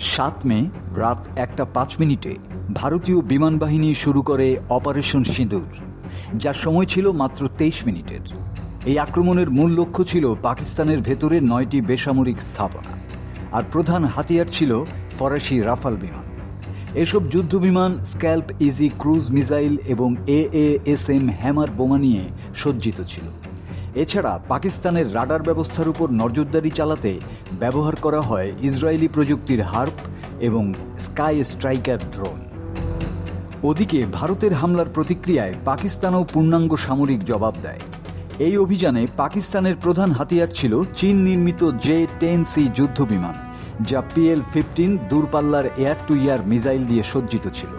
সাত মে রাত একটা পাঁচ মিনিটে ভারতীয় বিমান বাহিনী শুরু করে অপারেশন সিঁদুর, যার সময় ছিল মাত্র তেইশ মিনিটের। এই আক্রমণের মূল লক্ষ্য ছিল পাকিস্তানের ভেতরে নয়টি বেসামরিক স্থাপনা, আর প্রধান হাতিয়ার ছিল ফরাসি রাফাল বিমান। এসব যুদ্ধ বিমান স্ক্যাল্প ইজি ক্রুজ মিসাইল এবং এ এস এম হ্যামার বোমা নিয়ে সজ্জিত ছিল। এছাড়া পাকিস্তানের রাডার ব্যবস্থার উপর নজরদারি চালাতে ব্যবহার করা হয় ইসরায়েলি প্রযুক্তির হার্প এবং স্কাই স্ট্রাইকার ড্রোন। ওদিকে ভারতের হামলার প্রতিক্রিয়ায় পাকিস্তানও পূর্ণাঙ্গ সামরিক জবাব দেয়। এই অভিযানে পাকিস্তানের প্রধান হাতিয়ার ছিল চীন নির্মিত জে টেন সি যুদ্ধ বিমান যা পিএল ফিফটিন দূরপাল্লার এয়ার টু এয়ার মিসাইল দিয়ে সজ্জিত ছিল।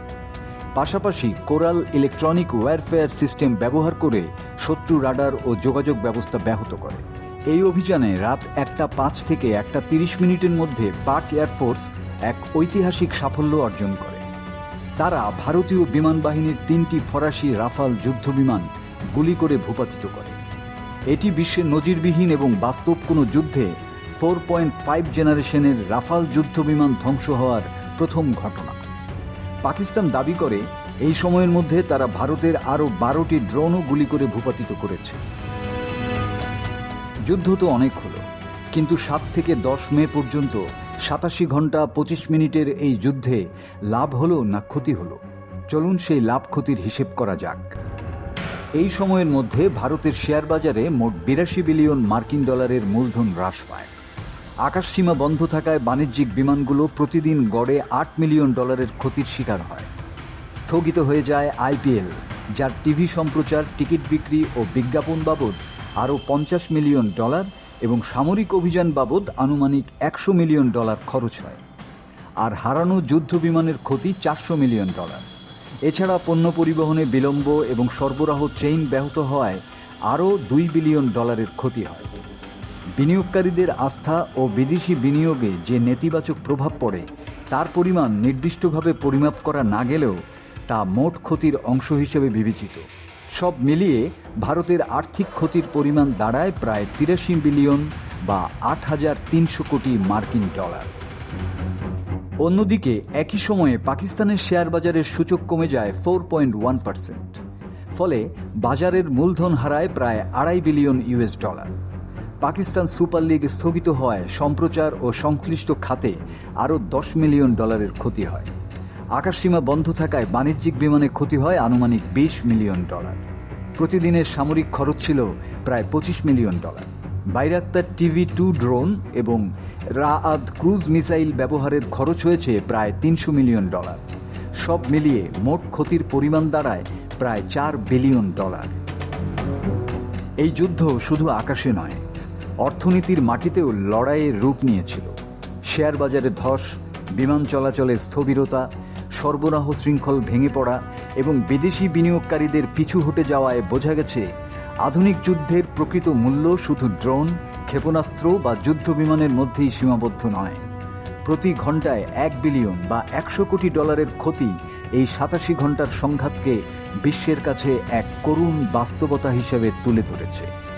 পাশাপাশি কোরাল ইলেকট্রনিক ওয়ারফেয়ার সিস্টেম ব্যবহার করে শত্রু রাডার ও যোগাযোগ ব্যবস্থা ব্যাহত করে। এই অভিযানে রাত একটা পাঁচ থেকে একটা তিরিশ মিনিটের মধ্যে পাক এয়ারফোর্স এক ঐতিহাসিক সাফল্য অর্জন করে। তারা ভারতীয় বিমান বাহিনীর তিনটি ফরাসি রাফাল যুদ্ধ বিমান গুলি করে ভূপাতিত করে। এটি বিশ্বের নজিরবিহীন এবং বাস্তব কোনো যুদ্ধে ফোর পয়েন্ট ফাইভ জেনারেশনের রাফাল যুদ্ধ বিমান ধ্বংস হওয়ার প্রথম ঘটনা। পাকিস্তান দাবি করে, এই সময়ের মধ্যে তারা ভারতের আরও বারোটি ড্রোনও গুলি করে ভূপাতিত করেছে। যুদ্ধ তো অনেক হলো, কিন্তু সাত থেকে দশ মে পর্যন্ত সাতাশি ঘণ্টা পঁচিশ মিনিটের এই যুদ্ধে লাভ হলো না ক্ষতি হলো? চলুন সেই লাভ ক্ষতির হিসেব করা যাক। এই সময়ের মধ্যে ভারতের শেয়ার বাজারে মোট বিরাশি বিলিয়ন মার্কিন ডলারের মূলধন হ্রাস পায়। আকাশসীমা বন্ধ থাকায় বাণিজ্যিক বিমানগুলো প্রতিদিন গড়ে আট মিলিয়ন ডলারের ক্ষতির শিকার হয়। স্থগিত হয়ে যায় আইপিএল, যার টিভি সম্প্রচার, টিকিট বিক্রি ও বিজ্ঞাপন বাবদ আরও পঞ্চাশ মিলিয়ন ডলার এবং সামরিক অভিযান বাবদ আনুমানিক একশো মিলিয়ন ডলার খরচ হয়। আর হারানো যুদ্ধ বিমানের ক্ষতি চারশো মিলিয়ন ডলার। এছাড়া পণ্য পরিবহনে বিলম্ব এবং সরবরাহ চেইন ব্যাহত হওয়ায় আরও দুই বিলিয়ন ডলারের ক্ষতি হয়। বিনিয়োগকারীদের আস্থা ও বিদেশি বিনিয়োগে যে নেতিবাচক প্রভাব পড়ে, তার পরিমাণ নির্দিষ্টভাবে পরিমাপ করা না গেলেও তা মোট ক্ষতির অংশ হিসেবে বিবেচিত। সব মিলিয়ে ভারতের আর্থিক ক্ষতির পরিমাণ দাঁড়ায় প্রায় তিরাশি বিলিয়ন বা আট হাজার তিনশো কোটি মার্কিন ডলার। অন্যদিকে, একই সময়ে পাকিস্তানের শেয়ার বাজারের সূচক কমে যায় ফোর পয়েন্ট ওয়ান পার্সেন্ট, ফলে বাজারের মূলধন হারায় প্রায় আড়াই billion US dollar. Pakistan Super League স্থগিত হওয়ায় সম্প্রচার ও সংশ্লিষ্ট খাতে আরও দশ মিলিয়ন ডলারের ক্ষতি হয়। আকাশসীমা বন্ধ থাকায় বাণিজ্যিক বিমানে ক্ষতি হয় আনুমানিক বিশ মিলিয়ন ডলার। প্রতিদিনের সামরিক খরচ ছিল প্রায় পঁচিশ million dollar. Bayraktar TB two drone এবং রাআদ ক্রুজ মিসাইল ব্যবহারের খরচ হয়েছে প্রায় তিনশো মিলিয়ন ডলার। সব মিলিয়ে মোট ক্ষতির পরিমাণ দাঁড়ায় প্রায় চার বিলিয়ন ডলার। এই যুদ্ধ শুধু আকাশে নয়, অর্থনীতির মাটিতেও লড়াইয়ের রূপ নিয়েছিল। শেয়ার বাজারে ধস, বিমান চলাচলের স্থবিরতা সরবরাহ শৃঙ্খল ভেঙে পড়া এবং বিদেশি বিনিয়োগকারীদের পিছু হটে যাওয়ায় বোঝা গেছে, আধুনিক যুদ্ধের প্রকৃত মূল্য শুধু ড্রোন, ক্ষেপণাস্ত্র বা যুদ্ধ বিমানের মধ্যেই সীমাবদ্ধ নয়। প্রতি ঘন্টায় এক বিলিয়ন বা একশো কোটি ডলারের ক্ষতি এই সাতাশি ঘণ্টার সংঘাতকে বিশ্বের কাছে এক করুণ বাস্তবতা হিসেবে তুলে ধরেছে।